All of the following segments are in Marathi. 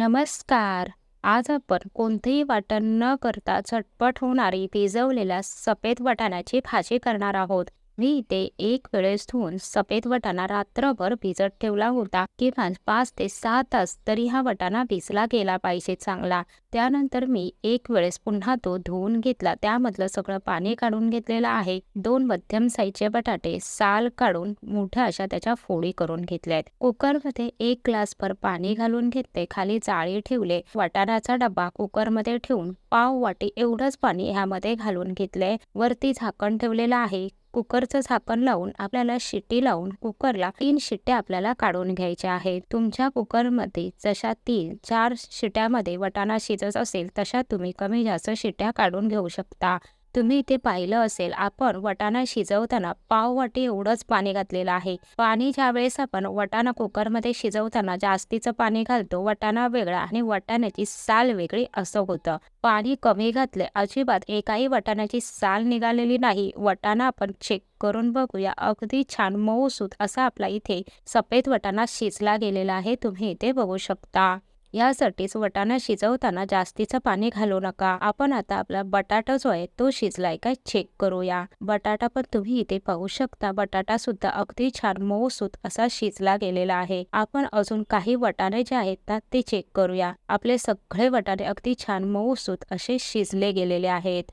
नमस्कार. आज आपण कोणतेही वाटण न करता झटपट होणारी भिजवलेल्या सफेद वाटाण्याची भाजी करणार आहोत. मी इथे एक वेळेस धुवून सफेद वटाणा रात्रभर भिजत ठेवला होता. किमान पाच ते सहा तास तरी हा वटाणा भिजला गेला पाहिजे चांगला. त्यानंतर मी एक वेळेस पुन्हा तो धुवून घेतला. त्यामधलं सगळं पाणी काढून घेतलेलं आहे. दोन मध्यम साईजचे बटाटे साल काढून मोठ्या अशा त्याच्या फोडी करून घेतल्यात. कुकरमध्ये एक ग्लास भर पाणी घालून घेतले. खाली जाळी ठेवले. वाटाणाचा डब्बा कुकरमध्ये ठेवून पाव वाटी एवढंच पाणी ह्यामध्ये घालून घेतलंय वरती झाकण ठेवलेलं आहे. कुकरचं झाकण लावून आपल्याला शिट्टी लावून कुकरला तीन शिट्ट्या आपल्याला काढून घ्यायच्या आहेत. तुमच्या कुकरमध्ये जशा तीन चार शिट्ट्यामध्ये वटाणा शिजत असेल तशा तुम्ही कमी जास्त शिट्ट्या काढून घेऊ शकता. तुम्ही इथे पाहिलं असेल आपण वटाणा शिजवताना पाव वाटी एवढंच पाणी घातलेलं आहे. पाणी ज्या वेळेस आपण वटाणा कुकरमध्ये शिजवताना जास्तीचं पाणी घालतो वटाणा वेगळा आणि वटाण्याची साल वेगळी असं होतं. पाणी कमी घातले अजिबात एकाही वटाण्याची साल निघालेली नाही. वटाणा आपण चेक करून बघूया. अगदी छान मऊसूत असा आपला इथे सफेद वटाणा शिजला गेलेला आहे. तुम्ही इथे बघू शकता. यासाठीच वटाणा शिजवताना जास्तीचं पाणी घालू नका. आपण आता आपला बटाटा जो आहे तो शिजलाय काय चेक करूया. बटाटा पण तुम्ही इथे पाहू शकता. बटाटा सुद्धा अगदी छान मऊसूत असा शिजला गेलेला आहे. आपण अजून काही वटाणे जे आहेत ना ते चेक करूया. आपले सगळे वटाणे अगदी छान मऊसूत असे शिजले गेलेले आहेत.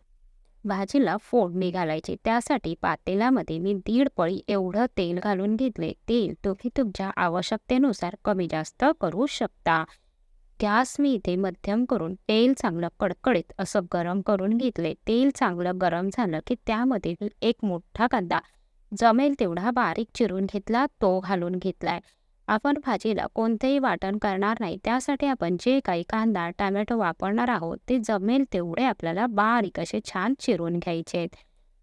भाजीला फोडणी घालायची त्यासाठी पातेल्यामध्ये मी दीड पळी एवढं तेल घालून घेतले. तेल तुम्ही तुमच्या आवश्यकतेनुसार कमी जास्त करू शकता. गॅस मी इथे मध्यम करून तेल चांगलं कडकडीत असं गरम करून घेतले. तेल चांगलं गरम झालं की त्यामध्ये एक मोठा कांदा जमेल तेवढा बारीक चिरून घेतला तो घालून घेतलाय. आपण भाजीला कोणतेही वाटण करणार नाही. त्यासाठी आपण जे काही कांदा टॅमॅटो वापरणार आहोत ते जमेल तेवढे आपल्याला बारीक असे छान चिरून घ्यायचे आहेत.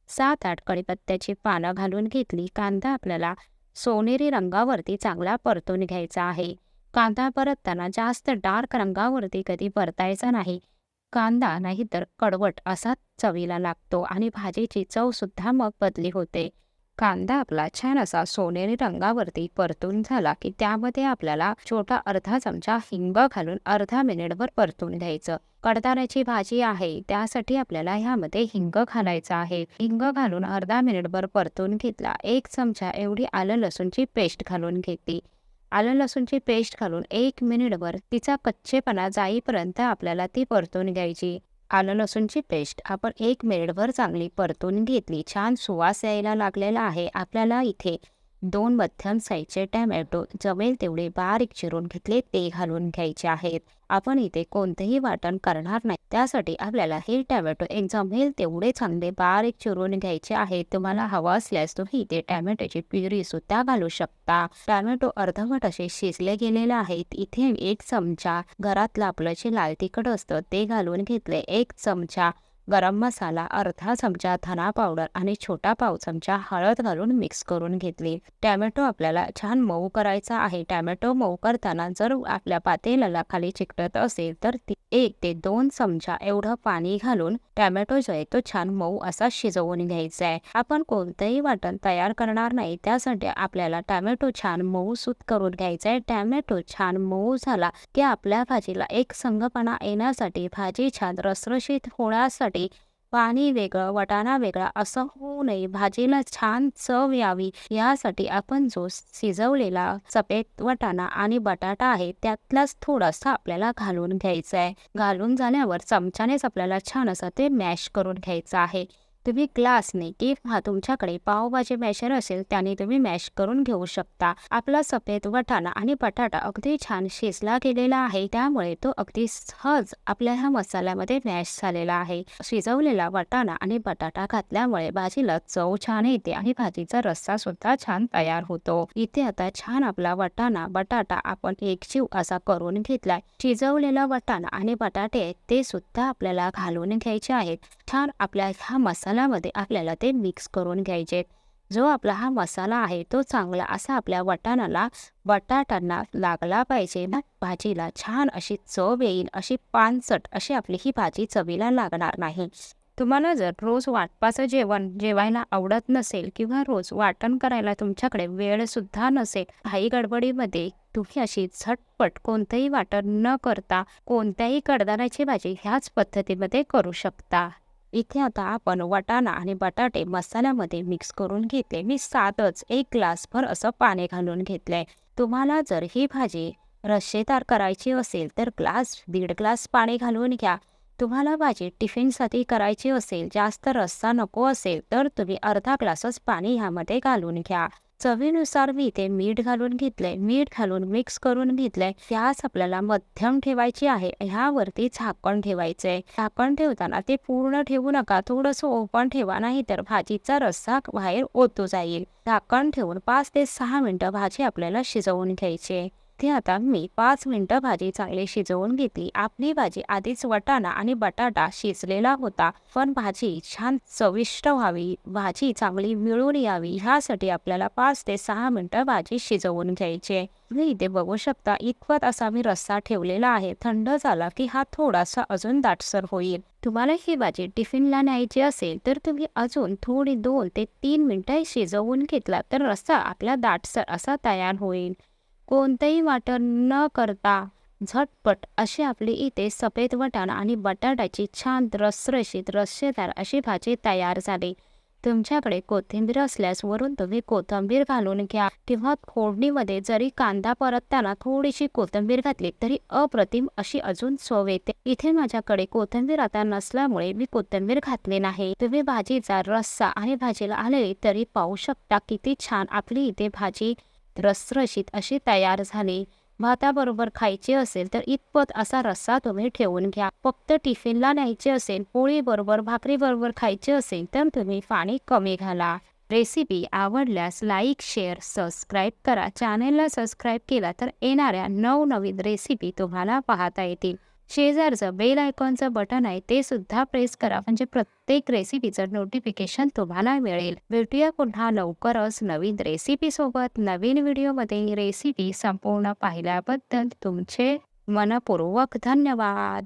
सात आठ कडीपत्त्याची पानं घालून घेतली. कांदा आपल्याला सोनेरी रंगावरती चांगला परतून घ्यायचा आहे. कांदा परतताना जास्त डार्क रंगावरती कधी परतायचा नाही. कांदा नाहीतर कडवट असा चवीला लागतो आणि भाजीची चव सुद्धा मग बदली होते. कांदा आपला छान असा सोनेरी रंगावरती परतून झाला की त्यामध्ये आपल्याला छोटा अर्धा चमचा हिंग घालून अर्धा मिनिटभर परतून घ्यायचं. कडदाण्याची भाजी आहे त्यासाठी आपल्याला ह्यामध्ये हिंग घालायचं आहे. हिंग घालून अर्धा मिनिटभर परतून घेतला. एक चमचा एवढी आलं लसूणची पेस्ट घालून घेतली. आलं लसूणची पेस्ट घालून एक मिनिटभर तिचा कच्चेपणा जाईपर्यंत आपल्याला ती परतून घ्यायची आलं लसूणची पेस्ट आपण एक मिनिटभर चांगली परतून घेतली. छान सुवास यायला लागलेला आहे. आपल्याला इथे दोन मध्यम साईजचे टॅमॅटो जमेल तेवढे बारीक चिरून घेतले ते घालून घ्यायचे आहेत. आपण इथे कोणतेही वाटण करणार नाही. त्यासाठी आपल्याला हे टॅमॅटो एक जमेल तेवढे चांगले बारीक चिरून घ्यायचे आहेत. तुम्हाला हवं असल्यास तुम्ही इथे टॅमॅटोची प्युरी सुद्धा घालू शकता. टॅमॅटो अर्धवट असे शिजले गेलेले आहेत. इथे एक चमचा घरातलं आपलं जे लाल तिखट असतं ते घालून घेतले एक चमचा. गरम मसाला अर्धा चमचा धना पावडर आणि छोटा पाव चमचा हळद घालून मिक्स करून घेतली. टॅमॅटो आपल्याला छान मऊ करायचा आहे. टॅमॅटो मऊ करताना जर आपल्या पातेल्याला खाली चिकटत असेल तर एक ते दोन चमचा एवढं पाणी घालून टॅमॅटो जो आहे तो छान मऊ असा शिजवून घ्यायचा आहे. आपण कोणतंही वाटण तयार करणार नाही. त्यासाठी आपल्याला टॅमॅटो छान मऊ सूत करून घ्यायचा आहे. टॅमॅटो छान मऊ झाला की आपल्या भाजीला एक संगपणा येण्यासाठी भाजी छान रसरशीत होण्यासाठी पाणी वेगळं वटाणा वेगळा असं होऊ नये. भाजीला छान चव यावी. यासाठी आपण जो शिजवलेला सफेद वटाणा आणि बटाटा आहे त्यातलाच थोडासा आपल्याला घालून घ्यायचा आहे. घालून झाल्यावर चमच्यानेच आपल्याला छान असं ते मॅश करून घ्यायचं आहे. तुम्ही ग्लासने किंवा तुमच्याकडे पावभाजी मॅशर असेल त्याने तुम्ही मॅश करून घेऊ शकता. आपला सफेद वटाणा आणि बटाटा अगदी छान शिजला गेलेला आहे त्यामुळे तो अगदी सहज आपल्या ह्या मसाल्यामध्ये मॅश झालेला आहे. शिजवलेला वटाणा आणि बटाटा घातल्यामुळे भाजीला चव छान येते आणि भाजीचा रस्सा सुद्धा छान तयार होतो. इथे आता छान आपला वटाणा बटाटा आपण एक जीव असा करून घेतलाय. शिजवलेला वटाणा आणि बटाटे ते सुद्धा आपल्याला घालून घ्यायचे आहेत. छान आपल्या ह्या मसाल्यामध्ये आपल्याला ते मिक्स करून घ्यायचे. जो आपला हा मसाला आहे तो चांगला असा आपल्या वटाणाला बटाट्यांना लागला पाहिजे. भाजीला छान अशी चव येईल अशी पानसट अशी आपली ही भाजी चवीला लागणार नाही. तुम्हाला जर रोज वाटपाचं जेवण जेवायला आवडत नसेल किंवा रोज वाटण करायला तुमच्याकडे वेळसुद्धा नसेल काही गडबडीमध्ये तुम्ही अशी झटपट कोणतंही वाटण न करता कोणत्याही कडधान्याची भाजी ह्याच पद्धतीमध्ये करू शकता. इथे आता आपण वाटाणा आणि बटाटे मसाल्यामध्ये मिक्स करून घेतले. मी सातच एक ग्लासभर असं पाणी घालून घेतलंय. तुम्हाला जर ही भाजी रस्सेदार करायची असेल तर ग्लास दीड ग्लास पाणी घालून घ्या. तुम्हाला भाजी टिफिनसाठी करायची असेल जास्त रस्सा नको असेल तर तुम्ही अर्धा ग्लासच पाणी ह्यामध्ये घालून घ्या. चवीनुसार मी इथे मीठ घालून घेतलंय मीठ घालून मिक्स करून घेतलंय. गॅस आपल्याला मध्यम ठेवायची आहे. ह्यावरती झाकण ठेवायचं आहे झाकण ठेवताना ते पूर्ण ठेवू नका. थोडंसं ओपन ठेवा नाही तर भाजीचा रस्सा बाहेर ओतू जाईल. झाकण ठेवून पाच ते सहा मिनिटं भाजी आपल्याला शिजवून घ्यायची इथे आता मी पाच मिनिटं भाजी चांगली शिजवून घेतली. आपली भाजी आधीच वटाणा आणि बटाटा शिजलेला होता. पण भाजी छान चविष्ट व्हावी भाजी चांगली मिळून यावी ह्यासाठी आपल्याला पाच ते सहा मिनटं भाजी शिजवून घ्यायची तुम्ही इथे बघू शकता इतपत असा मी रस्सा ठेवलेला आहे. थंड झाला की हा थोडासा अजून दाटसर होईल. तुम्हाला ही भाजी टिफिनला न्यायची असेल तर तुम्ही अजून थोडी दोन ते तीन मिनिटं शिजवून घेतला तर रस्सा आपला दाटसर असा तयार होईल. कोणतंही वाटण न करता झटपट अशी आपली इथे सफेद वटाणा आणि बटाट्याची छान रसरशीत रस्सेदार अशी भाजी तयार झाली. तुमच्याकडे कोथिंबीर असल्यास वरून तुम्ही कोथिंबीर घालून घ्या किंवा फोडणीमध्ये जरी कांदा परतताना थोडीशी कोथिंबीर घातली तरी अप्रतिम अशी अजून चव येते. इथे माझ्याकडे कोथिंबीर आता नसल्यामुळे मी कोथिंबीर घातली नाही. तुम्ही भाजीचा रस्सा आणि भाजीला आलेली तरी पाहू शकता किती छान आपली इथे भाजी रसरशीत अशी तयार झाली. भाताबरोबर खायचे असेल तर इतपत असा रस्सा तुम्ही ठेवून घ्या. फक्त टिफिनला न्यायचे असेल पोळीबरोबर भाकरीबरोबर खायचे असेल तर तुम्ही पाणी कमी घाला. रेसिपी आवडल्यास लाईक शेअर सबस्क्राईब करा. चॅनेलला सबस्क्राईब केला तर येणाऱ्या नवनवीन रेसिपी तुम्हाला पाहता येतील. शेजारचं बेल आयकॉनचं बटन आहे ते सुद्धा प्रेस करा. म्हणजे प्रत्येक रेसिपीचं नोटिफिकेशन तुम्हाला मिळेल. भेटूया पुन्हा लवकरच नवीन रेसिपी सोबत. नवीन व्हिडिओमध्ये रेसिपी संपूर्ण पाहिल्याबद्दल तुमचे मनपूर्वक धन्यवाद.